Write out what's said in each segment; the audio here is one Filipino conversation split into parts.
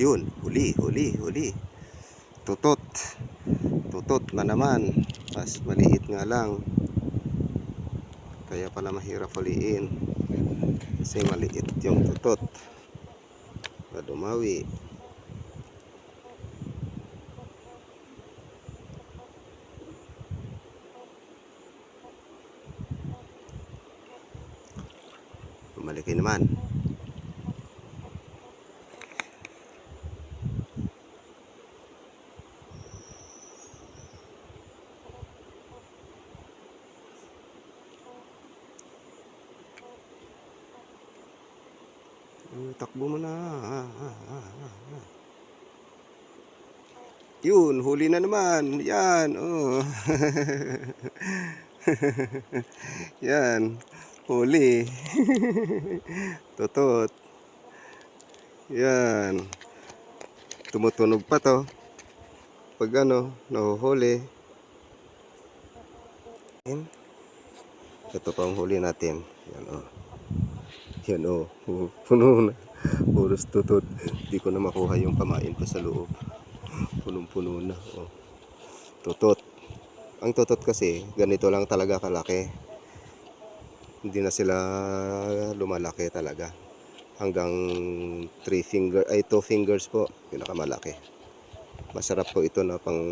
Yun, huli, huli, huli. Tutot. Tutot na naman. Mas maliit nga lang. Kaya pala mahirap huliin. Kasi maliit yung tutot. Na dumawi. Malaki naman. Takbo mo na. Yun, huli na naman. Yan, oh. Yan, huli. Totot. Yan. Tumutunog pa to. Pag ano, nahuhuli. Ito pa ang huli natin. Yan, oh. Yan o, oh, puno na. Puros tutot. Hindi ko na makuha yung pamain ko sa loob. Punong-puno na. Oh. Tutot. Ang tutot kasi, ganito lang talaga kalaki. Hindi na sila lumalaki talaga. Hanggang 3 finger, ay 2 fingers po, pinakamalaki. Masarap po ito na pang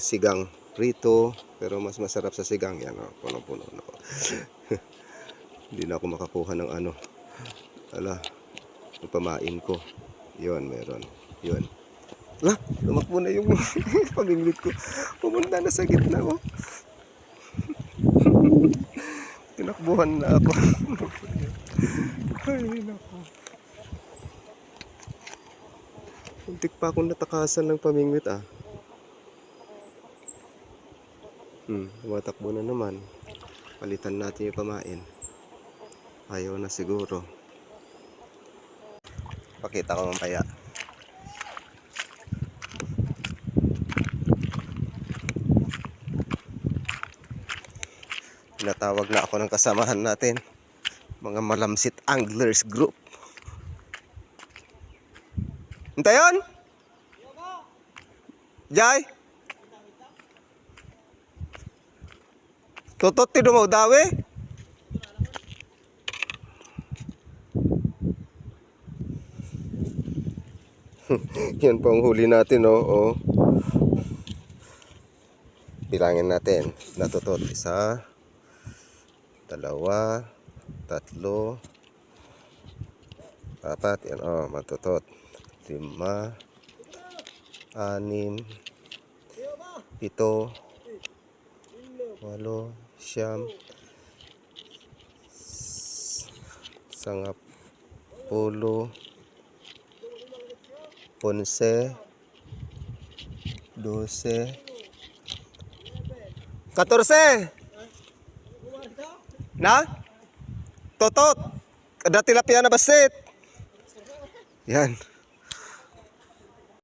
sigang prito, pero mas masarap sa sigang. Yan o, punong-puno na po. Hindi na ako makakuha ng ano, ala, pamain ko. Yun, meron. Yun. Ala, lumakbo na yung pamingwit ko. Pumunta na sa gitna ko. Tinakbuhan na ako. Ay, nako. Muntik pa akong natakasan ng pamingwit ah. Hmm, tumatakbo na naman. Palitan natin yung pamain. Ayaw na siguro. Pakita ko mamaya. Tinatawag na ako ng kasamahan natin. Mga malamsit anglers group. Hintayon? Jai? Totot ti dumaw dawe? yan po ang huli natin oh, oh. bilangin natin. Natutot. Isa dalawa tatlo apat. Yan oh matutot. Lima anim pito walo siyam sangap pulo 11, 12, 14. Na? Totot. Kada tilapia na basit. Yan.